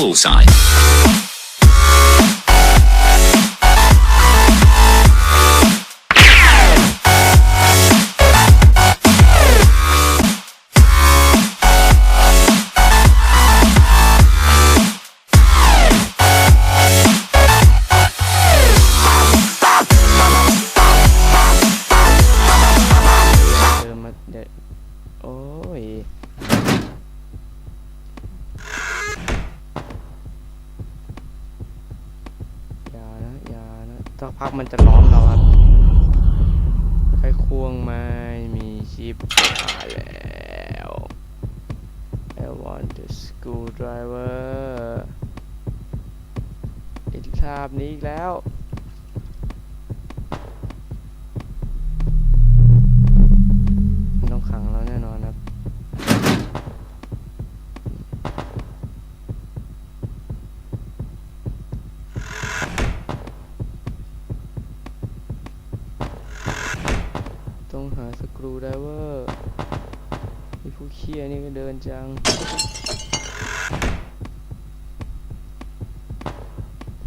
Bullseye. กพักมันจะล้อมเราครับใครควงไม่มีชิปมาแล้ว I want a screwdriver อีกทาบนี้อีกแล้ว มันต้องขังแล้วแน่นอนครับ ต้องหาสกรูไดเวอร์ไอ้ผู้เคียนี่ก็เดินจัง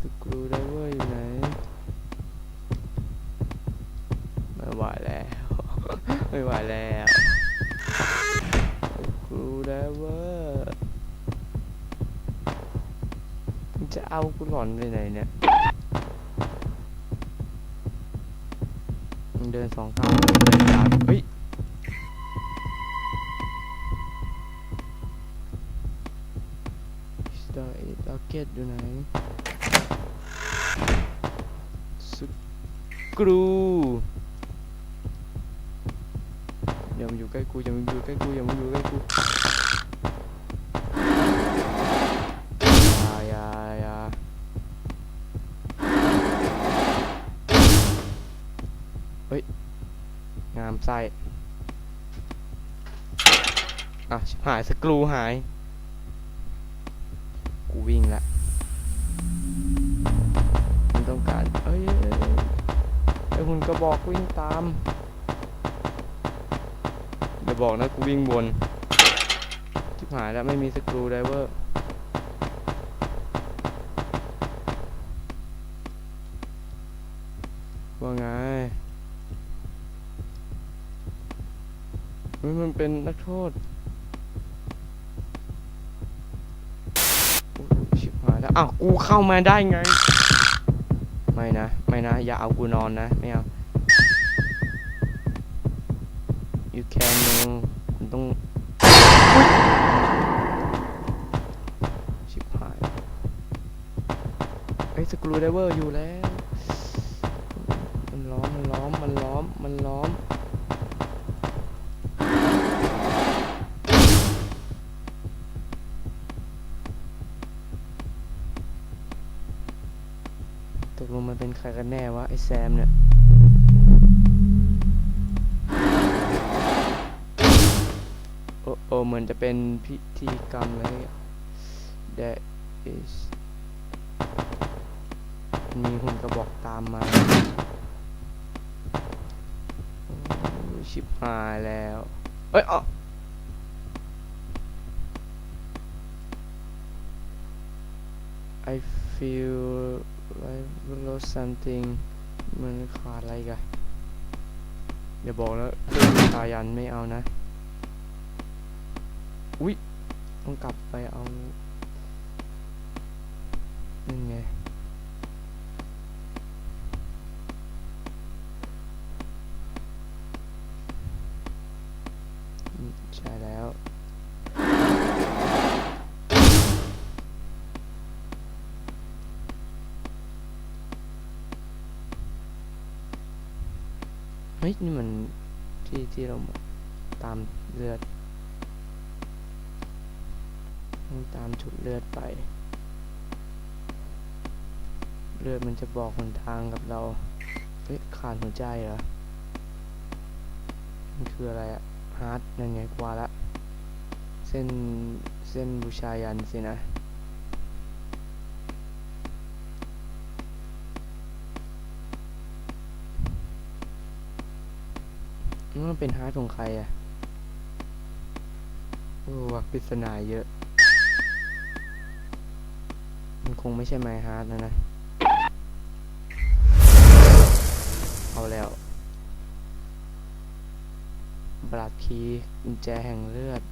สกรูไดเวอร์อยู่ไหนไม่ไหวแล้ว ไม่ไหวแล้ว สกรูไดเวอร์มึงจะเอากูหลอนไปไหนเนี่ยมึง เดินสองก้าวเดินยาวเฮ้ยสตาร์เอ็ดล็อกเก็ตอยู่ไหนสกรูอย่ามาอยู่ใกล้กูอย่ามาอยู่ใกล้กูอย่ามาอยู่ใกล้กู ไส้อะหายสกรูหาย กูวิ่งละมันต้องการเอ้ยเอ้ยไอ้หุ่นกระบอกวิ่งตามเดี๋ยวบอกนะกูวิ่งวนชิบหายแล้วไม่มีสกรูไดเวอร์ว่าไงเฮ้ยมันเป็นนักโทษชิบหายแล้วอ้าวกูเข้ามาได้ไง ไม่นะ ไม่นะ อย่าเอากูนอนนะ ไม่เอา you can ยังคุณต้องชิบหายไอ้สกรูไดเวอร์อยู่แล้ว มันล้อม มันล้อม มันล้อม มันล้อม ใครกันแน่วะไอ้แซมเนี่ยโอ้โอเหมือนจะเป็นพิธีกรรมอะไร That is มีหุ่นกระบอกตามมาชิบหายแล้ว เอ้ยอ๋อ I feel like we lost something มันขาดอะไรกันอย่าบอกแล้วเครื่องชายันไม่เอานะ อุ๊ย ต้องกลับไปเอานั่นไงใช่แล้ว ฮ้ยนี่มันที่ที่เราตามเลือดตามจุดเลือดไป เลือดมันจะบอกหนทางกับเรา เฮ้ยขาดหัวใจเหรอ มันคืออะไรอะฮาร์ดนั่นไงกว่าละ เส้นเส้นบูชายันสินะ มันเป็นฮาร์ดของใครอะโอ้ว่ะปริศนาเยอะ มันคงไม่ใช่ไมฮาร์ดนะนะ เอาแล้ว บลัดคีกุญแจแห่งเลือด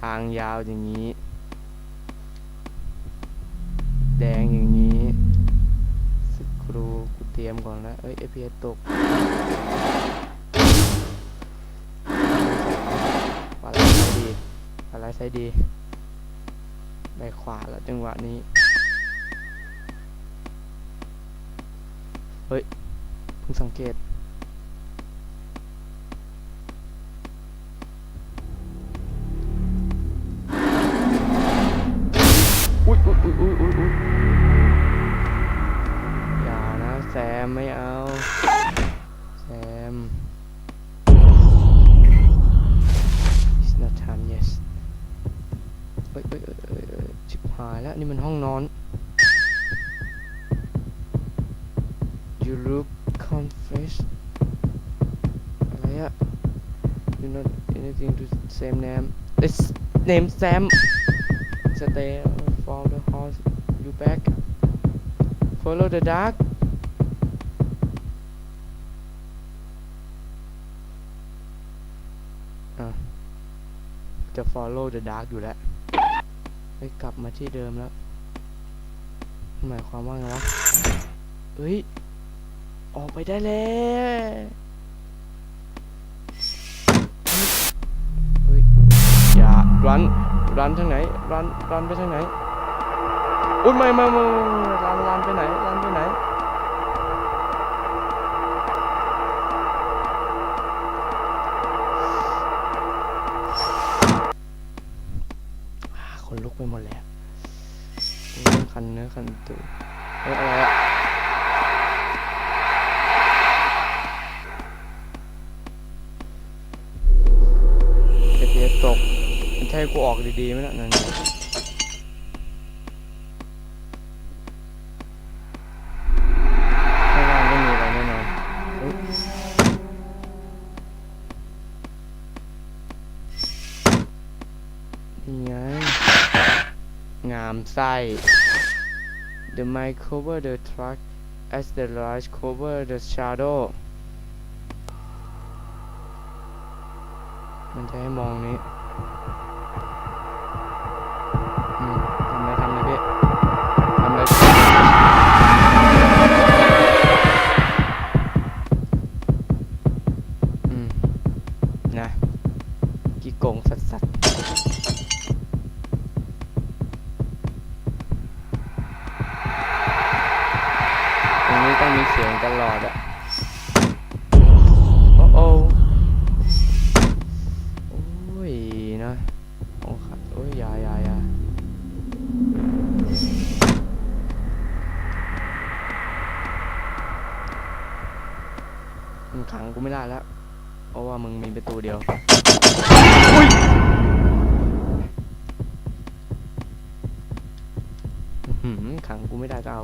ทางยาวอย่างนี้ แดงอย่าง รียมก่อนแล้วเอ้ย FPS ตกขวาไลท์ไซด์ดีขวาไลท์ไซด์ดีไปขวาแล้วจังหวะนี้ เฮ้ยเพิ่งสังเกต มไม่เอา แซม it's not time yes เอ้ยเอ้ยเอ้ยเอ้ยเอ้ยชิบหายแล้ว นี่มันห้องนอน you look confess อะไรอะ you not anything to same name it's name Sam stay for the horse you back follow the dark follow the dark อยู่แล้วเฮ้ยกลับมาที่เดิมแล้ว หมายความว่าไงวะเฮ้ย ออกไปได้แล้วเฮ้ย อย่ารันรันทางไหนรันรันไปทางไหน อุ้ยไม่ไม่ไม่รันรันไปไหนรันไปไหน หมดแล้วคันเนื้อคันตัวเอ้ยอะไรอะเอฟตกมันใช่กูออกดีๆไหมล่ะนั่นามไส้ The mic cover the truck as the light cover the shadow มันจะให้มองนี้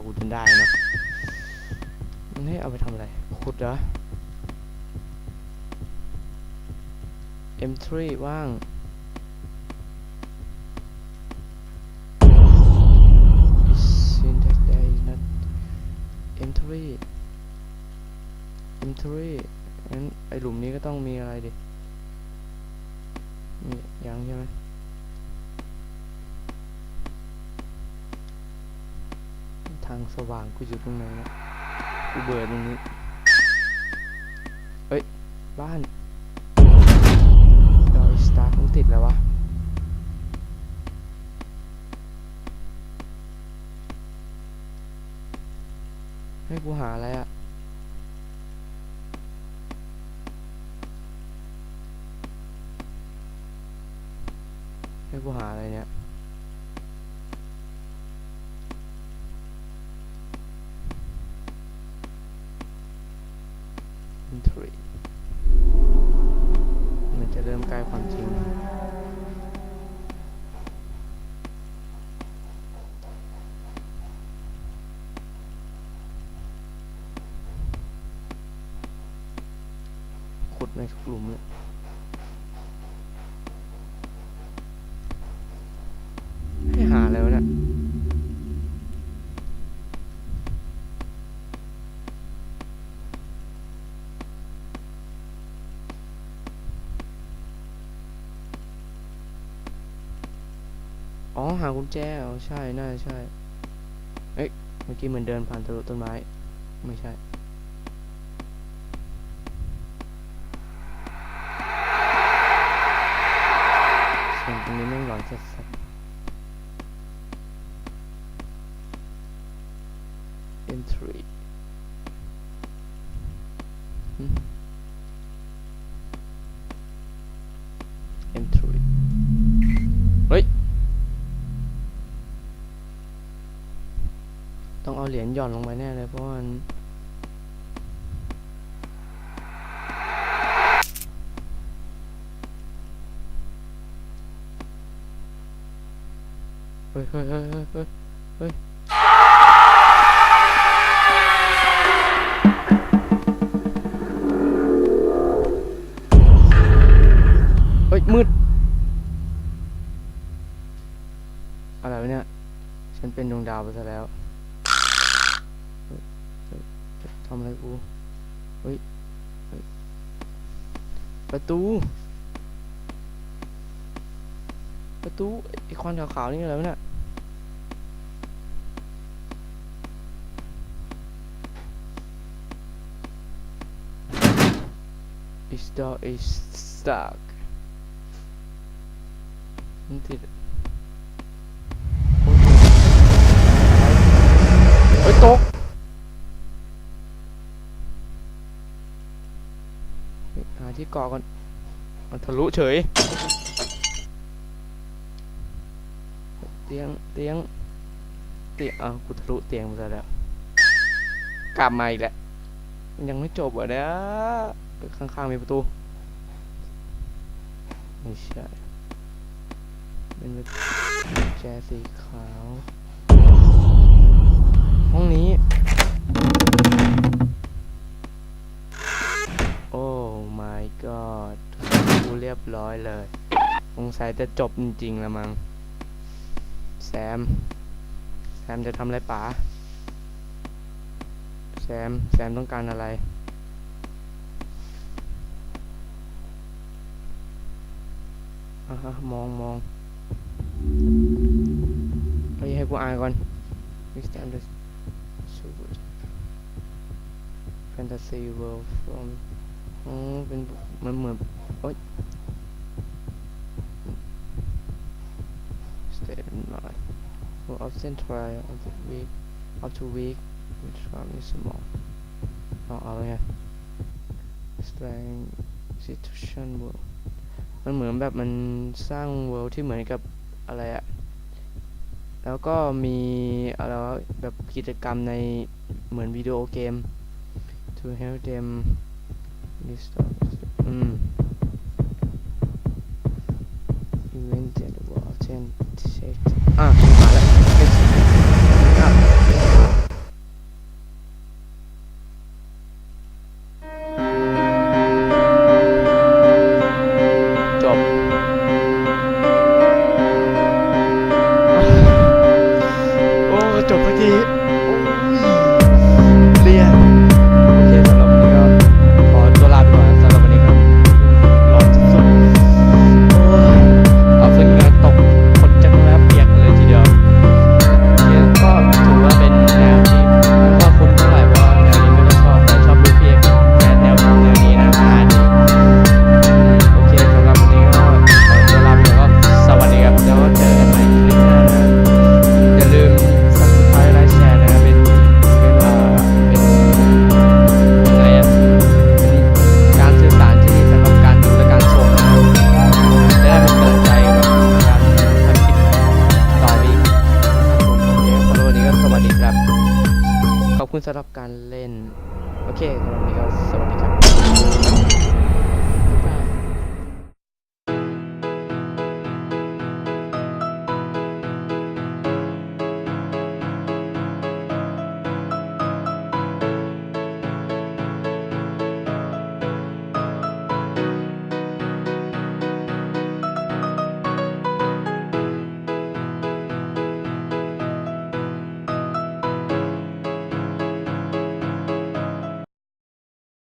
กูไม่ได้ก็เอากูจนได้นะมันให้เอาไปทำอะไรขุดเหรอ M3 ว่าง It seems that there is not M3 M3 งั้นไอหลุมนี้ก็ต้องมีอะไรดิ มียังใช่ไหมทางสว่างกูอยู่ตรงไหนนะกูเบื่อตรงนี้ เฮ้ย บ้านดอยสตาร์มึงติดแล้ววะ ให้กูหาอะไรอะให้กูหาอะไรเนี่ย Entry มันจะเริ่มใกล้ความจริงขุดในทุกหลุมเลย อ๋อ หา กุญแจอ๋อใช่ น่าใช่ เอ๊ะ เมื่อกี้เหมือนเดินผ่านทะลุต้นไม้ ไม่ใช่ เสียงตรงนี้แม่งหลอนสัสๆ entry หึ entry เฮ้ย ต้องเอาเห รียญหย่อนลงไปแน่เลยเพราะมันเฮ้ยเฮ้ยเฮ้ยเฮ้ยเฮ้ยเฮ้ยเฮ้ยมืดอะไรวะเนี่ย ฉันเป็นดวงดาวไปซะแล้ว เฮ้ยเฮ้ย ทำอะไรกู เฮ้ย ประตู ประตูไอควันขาวๆนี่อะไรวะเนี่ย This door is stuck มันติด ที่เกาะก่อนมันทะลุเฉย เตียง เตียง เตียงอ้าวกูทะลุเตียงมาซะแล้ว กลับมาอีกแล้วมันยังไม่จบเหรอะเนี่ยเอ้ยข้างๆมีประตู ไม่ใช่ เป็นแบบแจสีขาว ห้องนี้ โอ้ my god ดูเรียบร้อยเลยสงสัยจะจบจริงๆล้วมั้งแซม แซมจะทำอะไรป๋าแซม แซมต้องการอะไร อ่าฮะมองมองเฮ้ยให้กูอ่านก่อน Next time the super fantasy world from อ๋อเป็นมันเหมือนโอ๊ย state of mind will often try of the week up to week which one is small เอาเอาไง strange situation world มันเหมือนแบบมันสร้าง world ที่เหมือนกับอะไรอะแล้วก็มีอะไรวะแบบกิจกรรมในเหมือนวิดีโอเกม to help them restore อืม event that will attend check อะมาแล้ว